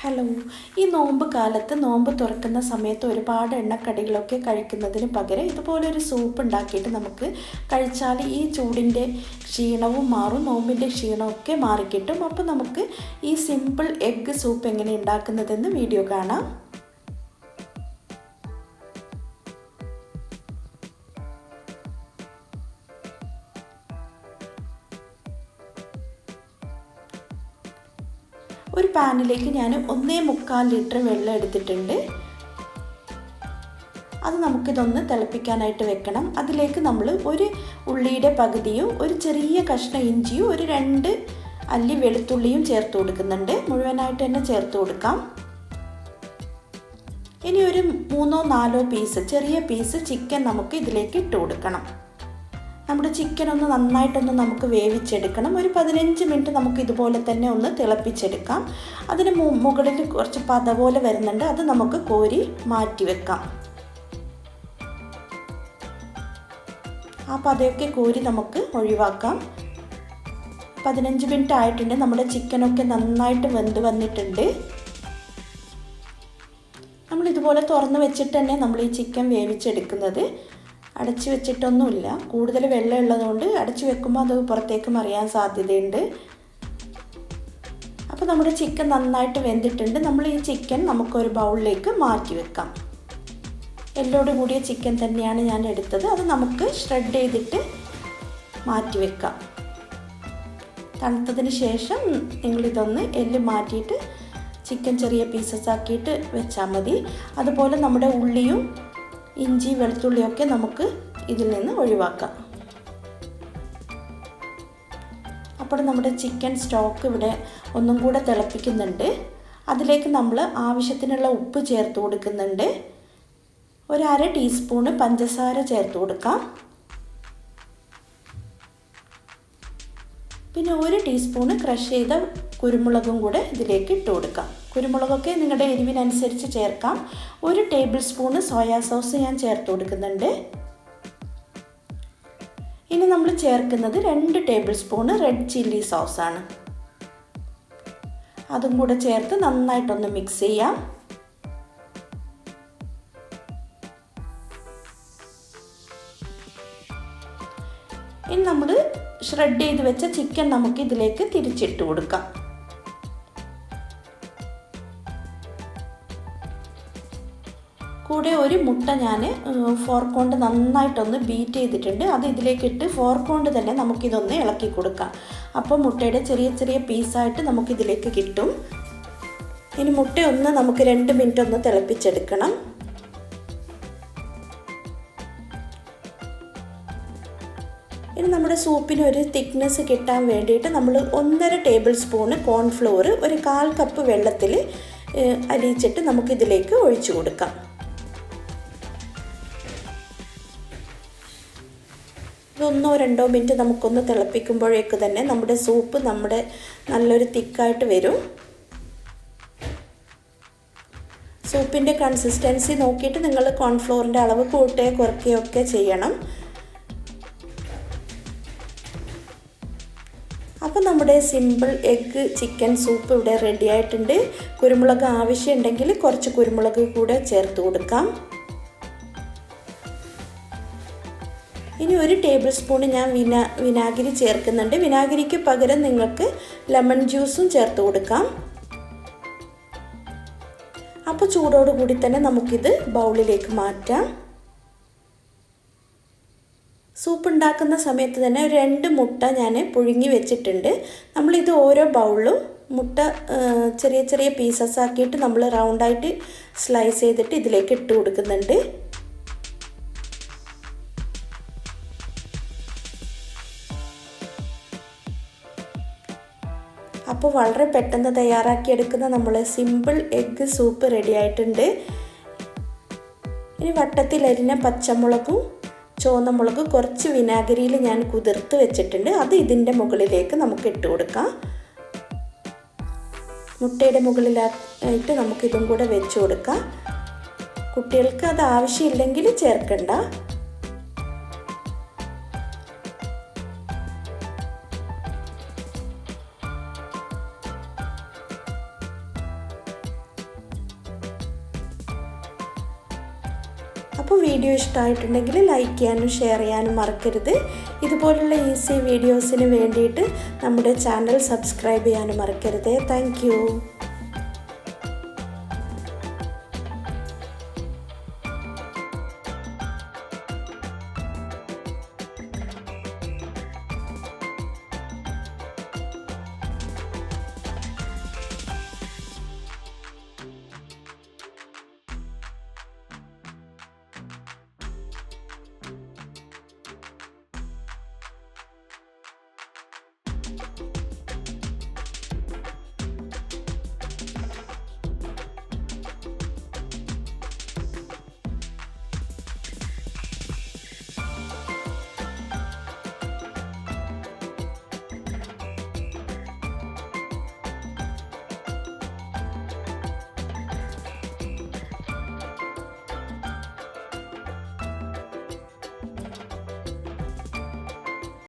Hello ഈ നോമ്പ് കാലത്ത് നോമ്പ് തുറക്കുന്ന സമയത്ത് ഒരുപാട് എണ്ണക്കടികളൊക്കെ കഴിക്കുന്നതിന് പകരം ഇതുപോലെ ഒരു സൂപ്പ് ഉണ്ടാക്കിയിട്ട് നമുക്ക് കഴിച്ചാൽ ഈ ചൂടിന്റെ ക്ഷീണവും മാറും നോമ്പിന്റെ ക്ഷീണമൊക്കെ മാറിക്കിട്ടും. അപ്പോൾ നമുക്ക് ഈ സിമ്പിൾ എഗ്ഗ് സൂപ്പ് എങ്ങനെ ഉണ്ടാക്കുന്നതെന്ന് വീഡിയോ കാണാം. ഒരു പാനിലേക്ക് ഞാൻ ഒന്നേ മുക്കാൽ ലിറ്റർ വെള്ളം എടുത്തിട്ടുണ്ട്. അത് നമുക്കിതൊന്ന് തിളപ്പിക്കാനായിട്ട് വെക്കണം. അതിലേക്ക് നമ്മൾ ഒരു ഉള്ളിയുടെ പകുതിയും ഒരു ചെറിയ കഷ്ണം ഇഞ്ചിയും ഒരു രണ്ട് അല്ലി വെളുത്തുള്ളിയും ചേർത്ത് കൊടുക്കുന്നുണ്ട്. മുഴുവനായിട്ട് തന്നെ ചേർത്ത് കൊടുക്കാം. ഇനി ഒരു മൂന്നോ നാലോ പീസ് ചെറിയ പീസ് ചിക്കൻ നമുക്ക് ഇതിലേക്ക് ഇട്ട് കൊടുക്കണം. നമ്മുടെ ചിക്കൻ ഒന്ന് നന്നായിട്ടൊന്ന് നമുക്ക് വേവിച്ചെടുക്കണം. ഒരു പതിനഞ്ച് മിനിറ്റ് നമുക്ക് ഇതുപോലെ തന്നെ ഒന്ന് തിളപ്പിച്ചെടുക്കാം. അതിന് മുകളിൽ കുറച്ച് പത പോലെ വരുന്നുണ്ട്. അത് നമുക്ക് കോരി മാറ്റി വെക്കാം. ആ പതയൊക്കെ കോരി നമുക്ക് ഒഴിവാക്കാം. പതിനഞ്ച് മിനിറ്റ് ആയിട്ടുണ്ട്. നമ്മുടെ ചിക്കനൊക്കെ നന്നായിട്ട് വെന്ത് വന്നിട്ടുണ്ട്. നമ്മൾ ഇതുപോലെ തുറന്ന് വെച്ചിട്ട് തന്നെ നമ്മൾ ഈ ചിക്കൻ വേവിച്ചെടുക്കുന്നത്. അടച്ചു വെച്ചിട്ടൊന്നുമില്ല. കൂടുതൽ വെള്ളം ഉള്ളതുകൊണ്ട് അടച്ചു വെക്കുമ്പോൾ അത് പുറത്തേക്ക് മറിയാൻ സാധ്യതയുണ്ട്. അപ്പോൾ നമ്മുടെ ചിക്കൻ നന്നായിട്ട് വെന്തിട്ടുണ്ട്. നമ്മൾ ഈ ചിക്കൻ നമുക്കൊരു ബൗളിലേക്ക് മാറ്റി വെക്കാം. എല്ലോട് കൂടിയ ചിക്കൻ തന്നെയാണ് ഞാൻ എടുത്തത്. അത് നമുക്ക് ഷ്രെഡ് ചെയ്തിട്ട് മാറ്റി വെക്കാം. തണുത്തതിന് ശേഷം നിങ്ങളിതൊന്ന് എല്ല് മാറ്റിയിട്ട് ചിക്കൻ ചെറിയ പീസസ് ആക്കിയിട്ട് വെച്ചാൽ മതി. അതുപോലെ നമ്മുടെ ഉള്ളിയും ഇഞ്ചി വെളുത്തുള്ളിയൊക്കെ നമുക്ക് ഇതിൽ നിന്ന് ഒഴിവാക്കാം. അപ്പോൾ നമ്മുടെ ചിക്കൻ സ്റ്റോക്ക് ഇവിടെ ഒന്നും കൂടെ തിളപ്പിക്കുന്നുണ്ട്. അതിലേക്ക് നമ്മൾ ആവശ്യത്തിനുള്ള ഉപ്പ് ചേർത്ത് കൊടുക്കുന്നുണ്ട്. ഒരു അര ടീസ്പൂണ് പഞ്ചസാര ചേർത്ത് കൊടുക്കാം. പിന്നെ ഒരു ടീസ്പൂണ് ക്രഷ് ചെയ്ത കുരുമുളകും കൂടെ ഇതിലേക്ക് ഇട്ട് കൊടുക്കാം. കുരുമുളകൊക്കെ നിങ്ങളുടെ എരിവിനനുസരിച്ച് ചേർക്കാം. ഒരു ടേബിൾ സ്പൂണ് സോയാ സോസ് ഞാൻ ചേർത്ത് കൊടുക്കുന്നുണ്ട്. ഇനി നമ്മൾ ചേർക്കുന്നത് രണ്ട് ടേബിൾ സ്പൂണ് റെഡ് ചില്ലി സോസാണ്. അതും കൂടെ ചേർത്ത് നന്നായിട്ടൊന്ന് മിക്സ് ചെയ്യാം. ഇനി നമ്മൾ ഷ്രെഡ് ചെയ്ത് വെച്ച ചിക്കൻ നമുക്ക് ഇതിലേക്ക് തിരിച്ചിട്ട് കൊടുക്കാം. കൂടെ ഒരു മുട്ട ഞാൻ ഫോർക്ക് കൊണ്ട് നന്നായിട്ടൊന്ന് ബീറ്റ് ചെയ്തിട്ടുണ്ട്. അത് ഇതിലേക്കിട്ട് ഫോർക്ക് കൊണ്ട് തന്നെ നമുക്കിതൊന്ന് ഇളക്കി കൊടുക്കാം. അപ്പോൾ മുട്ടയുടെ ചെറിയ ചെറിയ പീസായിട്ട് നമുക്കിതിലേക്ക് കിട്ടും. ഇനി മുട്ട ഒന്ന് നമുക്ക് രണ്ട് മിനിറ്റ് ഒന്ന് തിളപ്പിച്ചെടുക്കണം. ഇനി നമ്മുടെ സൂപ്പിന് ഒരു തിക്നെസ് കിട്ടാൻ വേണ്ടിയിട്ട് നമ്മൾ ഒന്നര ടേബിൾ സ്പൂണ് കോൺഫ്ലോർ ഒരു കാൽ കപ്പ് വെള്ളത്തിൽ അരിയിച്ചിട്ട് നമുക്കിതിലേക്ക് ഒഴിച്ചു കൊടുക്കാം. ഒന്നോ രണ്ടോ മിനിറ്റ് നമുക്കൊന്ന് തിളപ്പിക്കുമ്പോഴേക്ക് തന്നെ നമ്മുടെ സൂപ്പ് നമ്മുടെ നല്ലൊരു തിക്കായിട്ട് വരും. സൂപ്പിന്റെ കൺസിസ്റ്റൻസി നോക്കിയിട്ട് നിങ്ങൾ കോൺഫ്ലോറിന്റെ അളവ് കൂട്ടുകയോ കുറയ്ക്കുകയോ ഒക്കെ ചെയ്യണം. അപ്പോൾ നമ്മുടെ simple egg chicken soup ready ready ആയിട്ടുണ്ട്. കുരുമുളക് ആവശ്യമുണ്ടെങ്കിൽ കുറച്ച് കുരുമുളക് കൂടെ ചേർത്ത് കൊടുക്കാം. ഇനി ഒരു ടേബിൾ സ്പൂൺ ഞാൻ വിനാ വിനാഗിരി ചേർക്കുന്നുണ്ട്. വിനാഗിരിക്ക് പകരം നിങ്ങൾക്ക് ലെമൺ ജ്യൂസും ചേർത്ത് കൊടുക്കാം. അപ്പോൾ ചൂടോട് കൂടി തന്നെ നമുക്കിത് ബൗളിലേക്ക് മാറ്റാം. സൂപ്പ് ഉണ്ടാക്കുന്ന സമയത്ത് തന്നെ രണ്ട് മുട്ട ഞാൻ പുഴുങ്ങി വെച്ചിട്ടുണ്ട്. നമ്മളിത് ഓരോ ബൗളിലും മുട്ട ചെറിയ ചെറിയ പീസസ് ആക്കിയിട്ട് നമ്മൾ റൗണ്ടായിട്ട് സ്ലൈസ് ചെയ്തിട്ട് ഇതിലേക്ക് ഇട്ട് കൊടുക്കുന്നുണ്ട്. അപ്പോൾ വളരെ പെട്ടെന്ന് തയ്യാറാക്കിയെടുക്കുന്ന നമ്മൾ സിമ്പിൾ എഗ്ഗ് സൂപ്പ് റെഡി ആയിട്ടുണ്ട്. ഇനി വട്ടത്തിൽ അരിഞ്ഞ പച്ചമുളകും ചുവന്ന മുളക് കുറച്ച് വിനാഗിരിയിൽ ഞാൻ കുതിർത്ത് വെച്ചിട്ടുണ്ട്. അത് ഇതിന്റെ മുകളിലേക്ക് നമുക്ക് ഇട്ട് കൊടുക്കാം. മുട്ടയുടെ മുകളിലായിട്ട് നമുക്കിതും കൂടെ വെച്ച് കൊടുക്കാം. കുട്ടികൾക്ക് അത് ആവശ്യമില്ലെങ്കിൽ ചേർക്കണ്ട. അപ്പോൾ വീഡിയോ ഇഷ്ടമായിട്ടുണ്ടെങ്കിൽ ലൈക്ക് ചെയ്യാനും ഷെയർ ചെയ്യാനും മറക്കരുത്. ഇതുപോലുള്ള ഈസി വീഡിയോസിന് വേണ്ടിയിട്ട് നമ്മുടെ ചാനൽ സബ്സ്ക്രൈബ് ചെയ്യാനും മറക്കരുത്. താങ്ക്